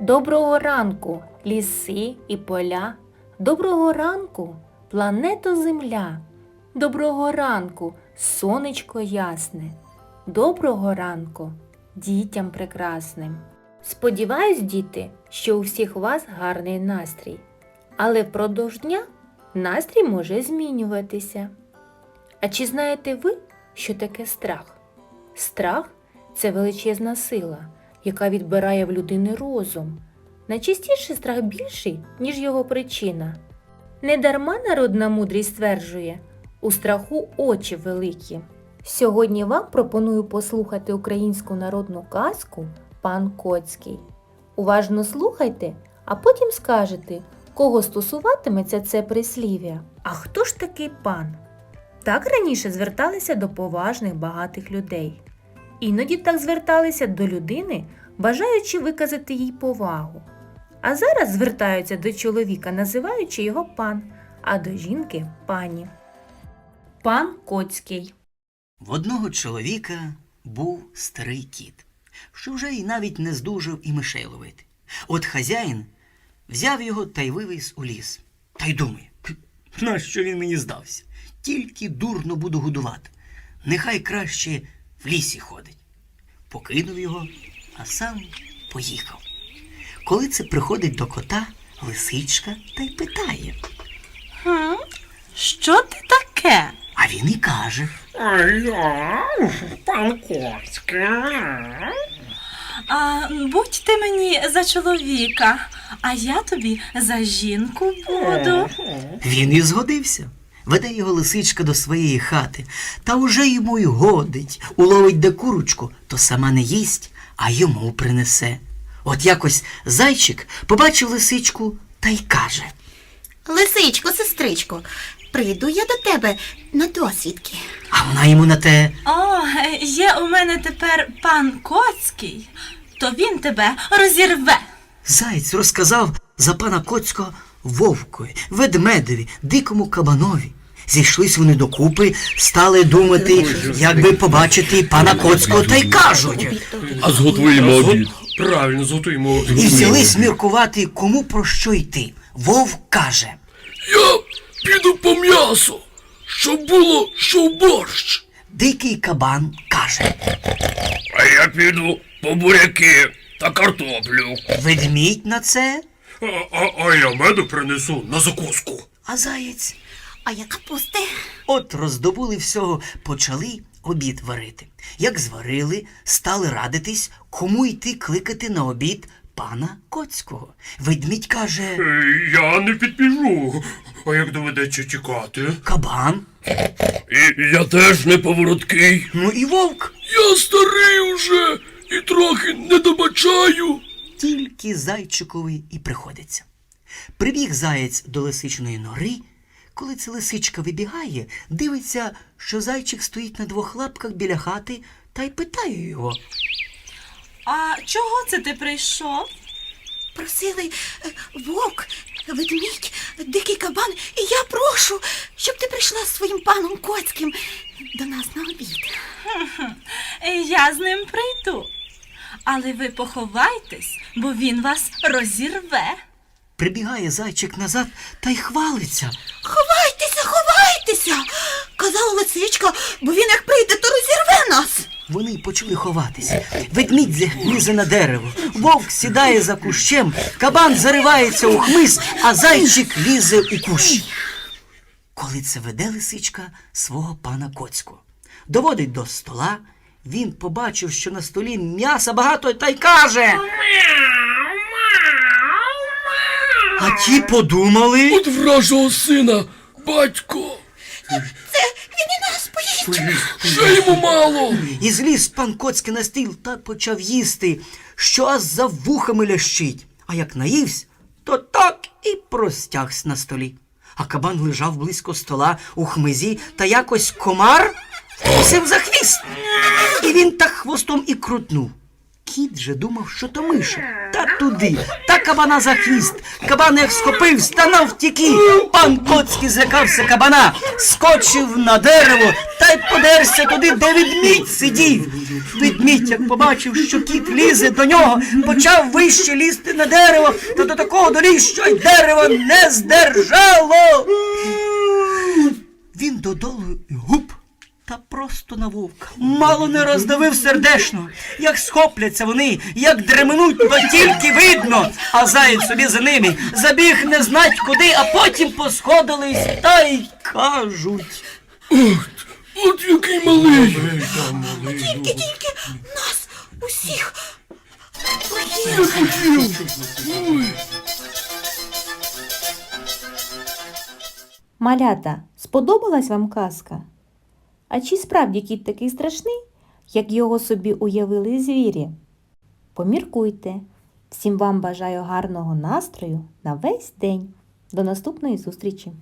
Доброго ранку, ліси і поля. Доброго ранку, плането Земля. Доброго ранку, сонечко ясне. Доброго ранку, дітям прекрасним. Сподіваюсь, діти, що у всіх вас гарний настрій. Але впродовж дня настрій може змінюватися. А чи знаєте ви, що таке страх? Страх це величезна сила, яка відбирає в людини розум. Найчастіше страх більший, ніж його причина. Недарма народна мудрість стверджує у страху очі великі. Сьогодні вам пропоную послухати українську народну казку Пан Коцький. Уважно слухайте, а потім скажете, кого стосуватиметься це прислів'я. А хто ж такий пан? Так раніше зверталися до поважних багатих людей. Іноді так зверталися до людини, бажаючи виказати їй повагу. А зараз звертаються до чоловіка, називаючи його пан, а до жінки пані. Пан Коцький. В одного чоловіка був старий кіт, що вже й навіть не здужав і мишей ловити. От хазяїн взяв його та й вивіз у ліс. Та й думає, «Хм, нащо він мені здався? Тільки дурно буду годувати. Нехай краще в лісі ходить. Покинув його, а сам поїхав. Коли це приходить до кота, лисичка та й питає. Хм? Що ти таке? А він і каже. А я, пан Коцький. А будь ти мені за чоловіка, а я тобі за жінку буду. Він і згодився. Веде його лисичка до своєї хати, та уже йому й годить, уловить де курочку, то сама не їсть, а йому принесе. От якось зайчик побачив лисичку та й каже. Лисичко, сестричко, прийду я до тебе на досвідки. А вона йому на те. О, є у мене тепер пан Коцький, то він тебе розірве. Заєць розказав за пана Коцького вовкові, ведмедеві, дикому кабанові. Зійшлись вони докупи, стали думати, як би побачити пана Коцького, та й кажуть. А зготуємо обід. Правильно, зготуємо обід. І взялись міркувати, кому про що йти. Вовк каже. Я піду по м'ясо, щоб було, що в борщ. Дикий кабан каже. А я піду по буряки та картоплю. Ведмідь на це, А, а, а я меду принесу на закуску. а заєць. А я капусти. От роздобули всього, почали обід варити. Як зварили, стали радитись, кому йти кликати на обід пана Коцького. Ведмідь каже Е, Я не підбіжу. А як доведеться тікати? кабан, І я теж не повороткий. ну і вовк. Я старий уже і трохи не добачаю. Тільки зайчикові і приходиться. Прибіг заєць до лисичної нори. Коли ця лисичка вибігає, дивиться, що зайчик стоїть на двох лапках біля хати та й питає його. А чого це ти прийшов? Просили е, вовк, ведмідь, дикий кабан, і я прошу, щоб ти прийшла з своїм паном Коцьким до нас на обід. Я з ним прийду. Але ви поховайтесь, бо він вас розірве. Прибігає зайчик назад та й хвалиться. Ховайтеся, ховайтеся, казала лисичка, бо він як прийде, то розірве нас. Вони й почали ховатися. Ведмідь зе- лізе на дерево, вовк сідає за кущем, кабан заривається у хмиз, а зайчик лізе у кущ. Коли це веде лисичка свого пана Коцького. Доводить до стола, він побачив, що на столі м'яса багато та й каже. А ті подумали. От вражого сина, батько. Це він і нас поїсть. Ще йому мало. І зліз пан Коцький на стіл та почав їсти, що аж за вухами лящить. А як наївсь, то так і простягся на столі. А кабан лежав близько стола у хмизі, та якось комар вкусив за хвіст. І він так хвостом і крутнув. Кіт же думав, що то миша. Та туди, так кабана за хвіст. Кабан як схопив, станав втіки. Пан Коцький злякався кабана, скочив на дерево та й подерся туди, де ведмідь сидів. Ведмідь, як побачив, що кіт лізе до нього, почав вище лізти на дерево, та до такого доліз, що й дерево не здержало. Він додолу гуп. Та просто на вовка. Мало не роздавив сердешно. Як схопляться вони, як дременуть, то тільки видно. А заєць собі за ними забіг не знать куди, а потім посходились та й кажуть. От який малий. Тільки, тільки нас усіх. Малята, сподобалась вам казка? А чи справді кіт такий страшний, як його собі уявили звірі? Поміркуйте. Всім вам бажаю гарного настрою на весь день. До наступної зустрічі!